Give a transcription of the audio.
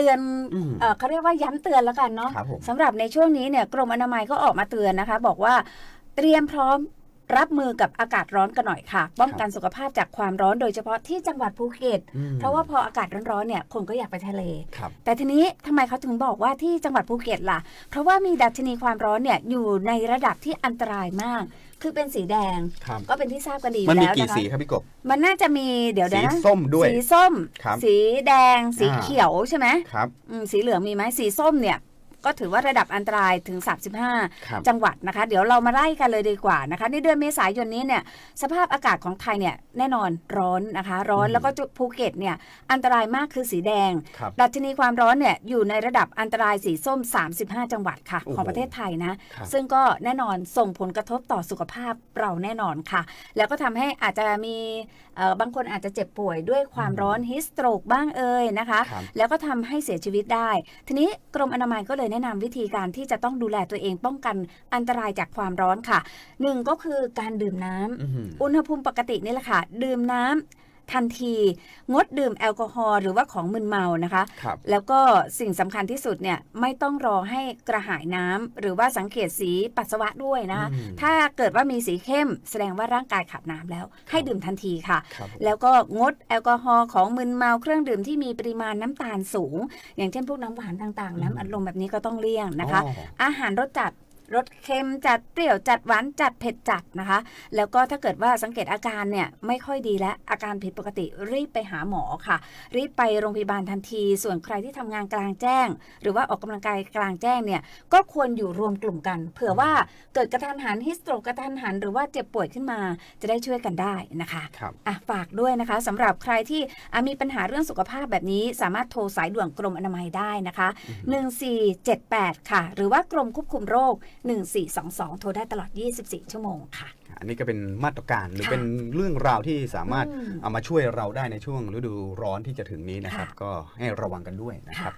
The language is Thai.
ตือนอืมเอ่อเขาเรียกว่าย้ำเตือนแล้วกันเนาะครับผมสำหรับในช่วงนี้เนี่ยกรมอนามัยก็ออกมาเตือนนะคะ บอกว่าเตรียมพร้อม รับมือกับอากาศร้อนกันหน่อยค่ะ ป้องกันสุขภาพจากความร้อนโดยเฉพาะที่จังหวัดภูเก็ตอืมเพราะว่าพออากาศร้อนๆเนี่ยคนก็อยากไปทะเลครับแต่ทีนี้ทำไมเขาถึงบอกว่าที่จังหวัดภูเก็ตล่ะ เพราะว่ามีดัชนีความร้อนเนี่ยอยู่ในระดับที่อันตรายมาก คือเป็นสีแดงครับก็เป็นที่ทราบกันดีอยู่มันมีแล้วกี่นะคะสีครับพี่กบ มันน่าจะมีเดี๋ยวสีนะส้มด้วย สีส้มครับสีแดง สีอ่าเขียวใช่ไหมครับอืมสีเหลืองมีไหมสีส้มเนี่ย ก็ถือว่าระดับอันตรายถึง 35ครับจังหวัดนะคะ เดี๋ยวเรามาไล่กันเลยดีกว่านะคะ ในเดือนเมษายนนี้เนี่ยสภาพอากาศของไทยเนี่ยแน่นอนร้อนนะคะ ร้อนอืมแล้วก็จุภูเก็ตเนี่ยอันตรายมากคือสีแดงครับดัชนีความร้อนเนี่ยอยู่ในระดับอันตรายสีส้ม 35 จังหวัดค่ะโอ้โหของประเทศไทยนะครับซึ่งก็แน่นอนส่งผลกระทบต่อสุขภาพเราแน่นอนค่ะ แล้วก็ทำให้อาจจะมีเอ่อ บางคนอาจจะเจ็บป่วยด้วยความร้อนฮิสโตรกบ้างเอ่ยนะคะครับแล้วก็ทำให้เสียชีวิตได้ ทีนี้กรมอนามัยก็เลยแนะนำวิธีการที่จะต้องดูแลตัวเองป้องกันอันตรายจากความร้อนค่ะหนึ่งก็คือการดื่มน้ำอื้อหืออุณหภูมิปกตินี่แหละค่ะ ดื่มน้ำ ทันที งดดื่มแอลกอฮอล์หรือว่าของมึนเมานะคะ ครับ แล้วก็สิ่งสำคัญที่สุดเนี่ยไม่ต้องรอให้กระหายน้ำหรือว่าสังเกตสีปัสสาวะด้วยนะคะ อืม ถ้าเกิดว่ามีสีเข้ม แสดงว่าร่างกายขาดน้ำแล้ว ให้ดื่มทันทีค่ะ ครับผม แล้วก็งดแอลกอฮอล์ของมึนเมาเครื่องดื่มที่มีปริมาณน้ำตาลสูง อย่างเช่นพวกน้ำหวานต่างๆ น้ำอัดลมแบบนี้ก็ต้องเลี่ยงนะคะ อ๋ออาหารรสจัด รสเค็มจัดเปรี้ยวจัดหวานจัดเผ็ดจัดนะคะ แล้วก็ถ้าเกิดว่าสังเกตอาการเนี่ยไม่ค่อยดีและอาการผิดปกติรีบไปหาหมอค่ะ รีบไปโรงพยาบาลทันที ส่วนใครที่ทำงานกลางแจ้ง หรือว่าออกกำลังกายกลางแจ้งเนี่ยก็ควรอยู่รวมกลุ่มกัน เผื่อว่าเกิดกระทันหันฮิสโตรกกระทันหัน หรือว่าเจ็บป่วยขึ้นมา จะได้ช่วยกันได้นะคะครับอะฝากด้วยนะคะสำหรับใครที่อะมีปัญหาเรื่องสุขภาพแบบนี้ สามารถโทรสายด่วนกรมอนามัยได้นะคะ 1478 ค่ะ หรือว่ากรมควบคุมโรค1422 โทรได้ตลอด 24 ชั่วโมงค่ะ อันนี้ก็เป็นมาตรการหรือค่ะเป็นเรื่องราวที่สามารถอืมเอามาช่วยเราได้ในช่วงฤดูร้อนที่จะถึงนี้นะครับ ค่ะก็ให้ระวังกันด้วยนะครับ